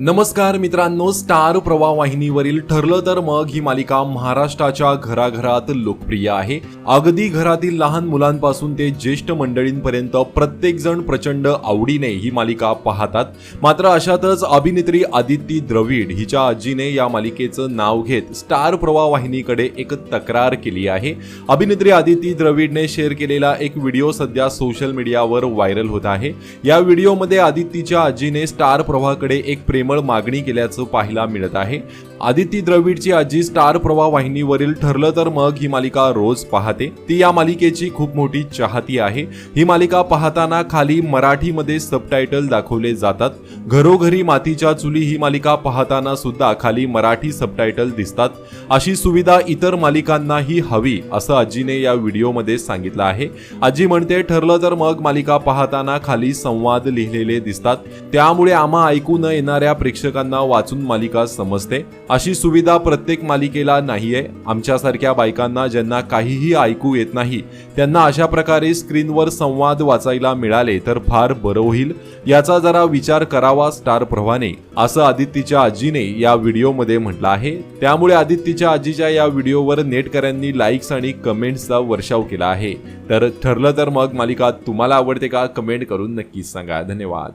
नमस्कार मित्रांनो स्टार प्रवाह वाहिनीवरील ठरलं तर मग ही मालिका महाराष्ट्राच्या घराघरात लोकप्रिय आहे. अगदी घरातील लहान मुलांपासून ते ज्येष्ठ मंडळींपर्यंत प्रत्येकजण प्रचंड आवडीने ही मालिका पाहतात. मात्र अशातच अभिनेत्री आदिती द्रविड हिच्या आजीने या मालिकेचं नाव घेत स्टार प्रवाह वाहिनीकडे एक तक्रार केली आहे. अभिनेत्री आदिती द्रविडने शेअर केलेला एक व्हिडिओ सध्या सोशल मीडियावर व्हायरल होत आहे. या व्हिडिओमध्ये आदितीच्या आजीने स्टार प्रवाहाकडे एक प्रेमळ मागणी केल्याचं पाहायला मिळत आहे. आदिती द्रविडची आजी स्टार प्रवाह वाहिनीवरील ठरलं तर मग ही मालिका रोज पाहते ती या मालिकेची खूप मोठी चाहती आहे. ही मालिका पाहताना खाली मराठीमध्ये सबटायटल दाखवले जातात. घरोघरी मातीच्या चुली ही मालिका पाहताना सुद्धा खाली मराठी सबटायटल दिसतात. अशी सुविधा इतर मालिकांनाही हवी असं आजीने या व्हिडिओमध्ये सांगितलं आहे. आजी म्हणते ठरलं तर मग मालिका पाहताना खाली संवाद लिहिलेले दिसतात. त्यामुळे आम्हा ऐकू न येणाऱ्या प्रेक्षकांना वाचून मालिका समजते. अशी सुविधा प्रत्येक मालिकेला नाहीये. आमच्यासारख्या बायकांना ज्यांना काहीही ऐकू येत नाही. त्यांना अशा प्रकारे स्क्रीनवर संवाद वाचायला मिळाले तर फार बरं होईल. याचा जरा विचार करावा स्टार प्रभाने असं आदित्यच्या आजीने या व्हिडिओमध्ये म्हटलं आहे. त्यामुळे आदित्यच्या आजीच्या या व्हिडिओवर नेटकऱ्यांनी लाईक्स आणि कमेंट्सचा वर्षाव केला आहे. तर ठरलं तर मग मालिका तुम्हाला आवडते का? कमेंट करून नक्कीच सांगा. धन्यवाद.